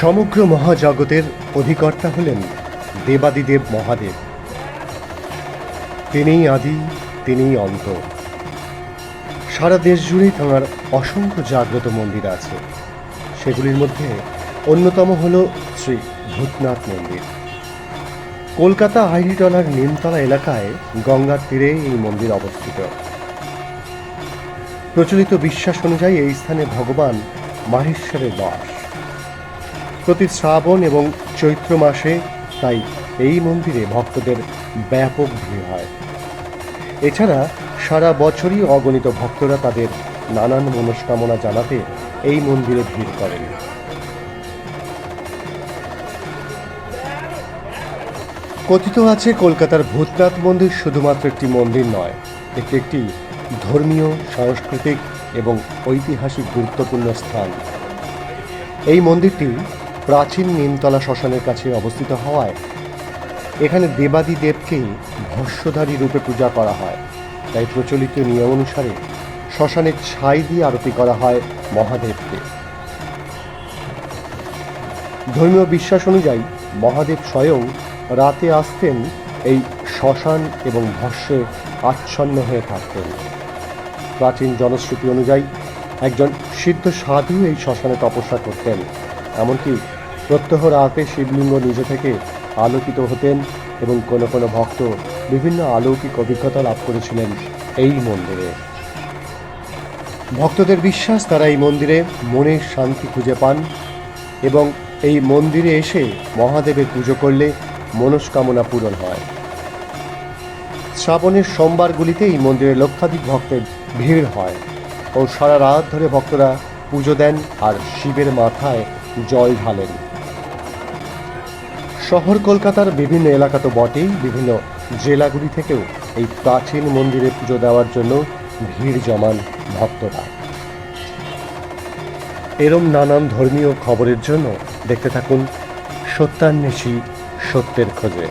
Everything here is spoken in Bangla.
সমগ্র মহাজগতের অধিকর্তা হলেন দেবাদিদেব মহাদেব। তিনিই আদি, তিনিই অন্ত। সারা দেশ জুড়েই তাঁর অসংখ্য জাগ্রত মন্দির আছে। সেগুলির মধ্যে অন্যতম হল শ্রী ভূতনাথ মন্দির। কলকাতা আইরিটলার নিমতলা এলাকায় গঙ্গার তীরে এই মন্দির অবস্থিত। প্রচলিত বিশ্বাস অনুযায়ী এই স্থানে ভগবান মাহেশ্বরের বাস। প্রতি শ্রাবণ এবং চৈত্র মাসে তাই এই মন্দিরে ভক্তদের ব্যাপক ভিড় হয়। এছাড়া সারা বছরই অগণিত ভক্তরা তাদের নানান মনস্কামনা জানাতে এই মন্দিরে ভিড় করেন। কথিত আছে, কলকাতার ভূতনাথ মন্দির শুধুমাত্র একটি মন্দির নয়, এটি একটি ধর্মীয়, সাংস্কৃতিক এবং ঐতিহাসিক গুরুত্বপূর্ণ স্থান। এই মন্দিরটি প্রাচীন নিমতলা শ্মশানের কাছে অবস্থিত হওয়ায় এখানে দেবাদি দেবকে ভস্যধারী রূপে পূজা করা হয়। তাই প্রচলিত নিয়ম অনুসারে শ্মশানের ছাই দিয়ে আরতি করা হয় মহাদেবকে। ধর্মীয় বিশ্বাস অনুযায়ী মহাদেব স্বয়ং রাতে আসতেন এই শ্মশান এবং ভস্যে আচ্ছন্ন হয়ে থাকতেন। প্রাচীন জনশ্রুতি অনুযায়ী একজন সিদ্ধ সাধু এই শ্মশানে তপস্যা করতেন, এমনকি প্রত্যহ রাতে শিবলিঙ্গ নিজে থেকে আলোকিত হতেন এবং কোনো কোনো ভক্ত বিভিন্ন অলৌকিক অভিজ্ঞতা লাভ করেছিলেন এই মন্দিরে। ভক্তদের বিশ্বাস, তারা এই মন্দিরে মনের শান্তি খুঁজে পান এবং এই মন্দিরে এসে মহাদেবের পুজো করলে মনস্কামনা পূরণ হয়। শ্রাবণের সোমবারগুলিতে এই মন্দিরে লক্ষাধিক ভক্তের ভিড় হয় ও সারা রাত ধরে ভক্তরা পুজো দেন আর শিবের মাথায় জল ঢালেন। শহর কলকাতার বিভিন্ন এলাকা তো বটেই, বিভিন্ন জেলাগুলি থেকেও এই প্রাচীন মন্দিরে পুজো দেওয়ার জন্য ভিড় জমান ভক্তরা। এরম নানান ধর্মীয় খবরের জন্য দেখতে থাকুন সত্যান্বেষী সত্যের খোঁজে।